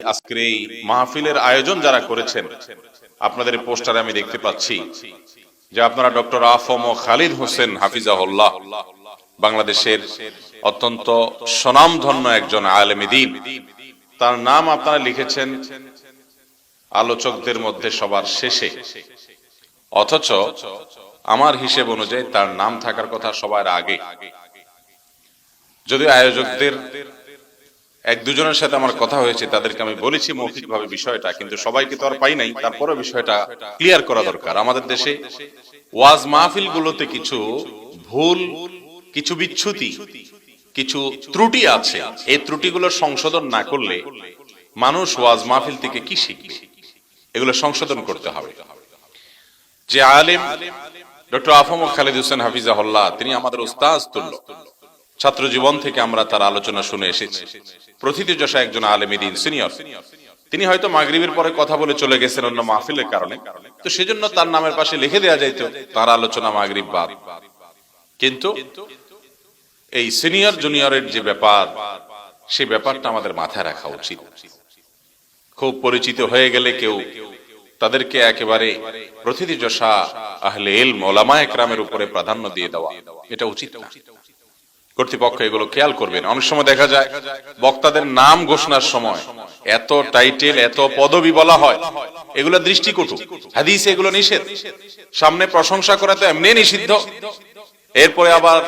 আজকের এই মাহফিলের আয়োজন যারা করেছেন, আপনাদের পোস্টারে আমি দেখতে পাচ্ছি যে আপনারা ডক্টর আফম ও খালিদ হোসেন হাফিজাহুল্লাহ, বাংলাদেশের অত্যন্ত স্বনামধন্য একজন আলেমিদিন তার নাম আপনারা লিখেছেন আলোচকদের মধ্যে সবার শেষে। অথচ আমার হিসেব অনুযায়ী তার নাম থাকার কথা সবার আগে। যদি আয়োজকদের এক দুজনের সাথে আমার কথা হয়েছে, তাদেরকে আমি বলেছি মৌখিকভাবে বিষয়টা, কিন্তু সবাইকে তো আর পাই নাই তারপরে বিষয়টা ক্লিয়ার করা দরকার। আমাদের দেশে ওয়াজ মাহফিল গুলোতে কিছু ভুল, কিছু বিচ্ছুতি, কিছু ত্রুটি আছে। এই ত্রুটিগুলো সংশোধন না করলে মানুষ ওয়াজ মাহফিল থেকে কি শিখবে? এগুলো সংশোধন করতে হবে। যে আলেম doctor A F M Khalid Hossain হাফিজাহুল্লাহ, তিনি আমাদের উস্তাজ তুল্য। ছাত্র জীবন থেকে আমরা তার আলোচনা শুনে এসেছি। প্রথিত যশা একজন আলেমিদিন সিনিয়র। তিনি হয়তো মাগরিবের পরে কথা বলে চলে গেছেন অন্য মাহফিলের কারণে। তো সেজন্য তার নামের পাশে লিখে দেওয়া যাইতো, তার আলোচনা মাগরিব বাদ। কিন্তু এই সিনিয়র জুনিয়রের যে ব্যাপার সেই ব্যাপারটা আমাদের মাথায় রাখা উচিত। খুব পরিচিত হয়ে গেলে কেউ তাদেরকে একেবারে প্রতিটি যশা আহলে এল মোলামা একরামের উপরে প্রাধান্য দিয়ে দেওয়া, এটা উচিত কর্তৃপক্ষ এগুলো খেয়াল করবেন। অনেক সময় দেখা যায়, বক্তাদের নাম ঘোষণার সময় এত টাইটেল, এত পদবি বলা হয়, এগুলো দৃষ্টিকটু। হাদিস এগুলো নিষেধ। সামনে প্রশংসা করা তো এমনি নিষিদ্ধ। এরপরে আবার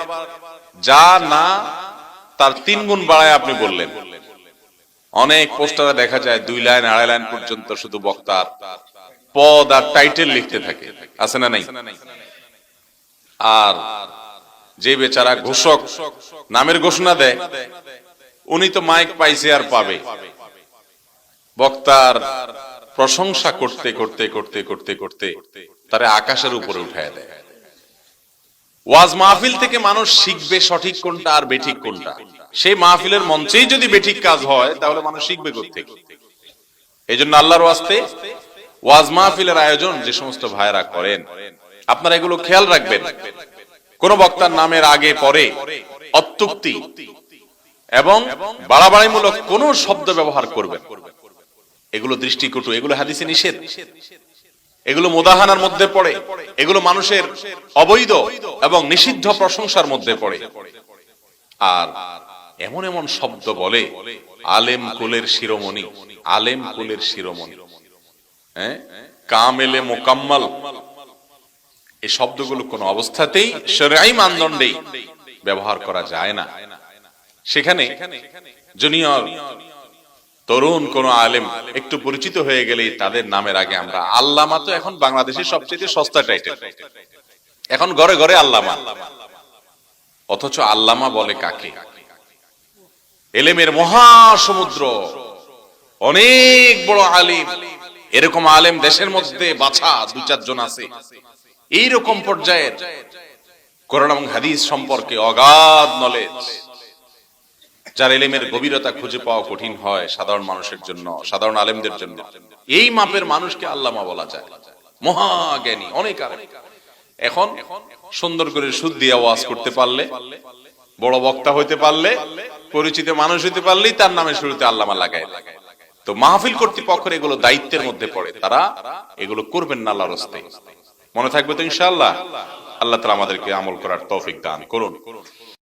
যা না, তার তিন গুণ বাড়ায় আপনি বললেন। অনেক পোস্টারে দেখা যায়, দুই লাইন, আড়াই লাইন পর্যন্ত শুধু বক্তার পদ আর টাইটেল লিখতে থাকে। আছে না নাই? আর যে বেচারা ঘোষক নামের ঘোষণা দেয়, উনি তো মাইক পাইছে আর পাবে। বক্তার প্রশংসা করতে করতে করতে করতে করতে তারে আকাশের উপরে উঠায় দেয়। ওয়াজ মাহফিল থেকে মানুষ শিখবে সঠিক কোনটা আর বেঠিক কোনটা। সেই মাহফিলের মঞ্চেই যদি বেঠিক কাজ হয়, তাহলে মানুষ শিখবে কোথেকে এই জন্য আল্লাহর ওয়াস্তে ওয়াজ মাহফিলের আয়োজন যে সমস্ত ভাইরা করেন, আপনারা এগুলো খেয়াল রাখবেন। কোন বক্তার নামের আগে, পরে অত্যুক্তি এবং বাড়াবাড়িমূলক কোন শব্দ ব্যবহার করবেন। এগুলো দৃষ্টিকটু, এগুলো হাদিসে নিষেধ। এগুলো মোদাহানার মধ্যে পড়ে, এগুলো মানুষের অবৈধ এবং নিষিদ্ধ প্রশংসার মধ্যে পড়ে। আর এমন এমন শব্দ বলে, আলেম কুলের শিরোমণি, আলেম কুলের শিরোমণি। হ্যাঁ? কামেলে মোকাম্মাল এই শব্দগুলো কোন অবস্থাতেই সেরাই মানদণ্ডে ব্যবহার করা যায় না। সেখানে জুনিয়র তরুণ কোন আলেম একটু পরিচিত হয়ে গেলে তাদের নামের আগে আমরা আল্লামা তো এখন বাংলাদেশের সবচেয়ে সস্তা টাইটেল। এখন ঘরে ঘরে আল্লামা। অথচ আল্লামা বলে কাকে? এলেমের মহাসমুদ্র। অনেক বড় আলিম। এরকম আলেম দেশের মধ্যে বাছা দু চারজন আছে। এইরকম পর্যায়ের কোরআন এবং হাদিস সম্পর্কে অগাধ নলেজ যার এলেমের গভীরতা খুঁজে পাওয়া কঠিন হয় সাধারণ মানুষের জন্য, সাধারণ আলেমদের জন্য। এই মাপের মানুষকে আল্লামা বলা যায়। মহাজ্ঞানী অনেক এখন সুন্দর করে সুদ দিয়ে আওয়াজ করতে পারলে, বড় বক্তা হইতে পারলে, পরিচিত মানুষ হইতে পারলেই তার নামে শুরুতে আল্লামা লাগায়। তো মাহফিল কর্তৃপক্ষের এগুলো দায়িত্বের মধ্যে পড়ে। তারা এগুলো করবেন না আল্লাহর মনে থাকবে তো ইনশাল্লাহ আল্লাহ তালা আমাদেরকে আমল করার তৌফিক দান করুন।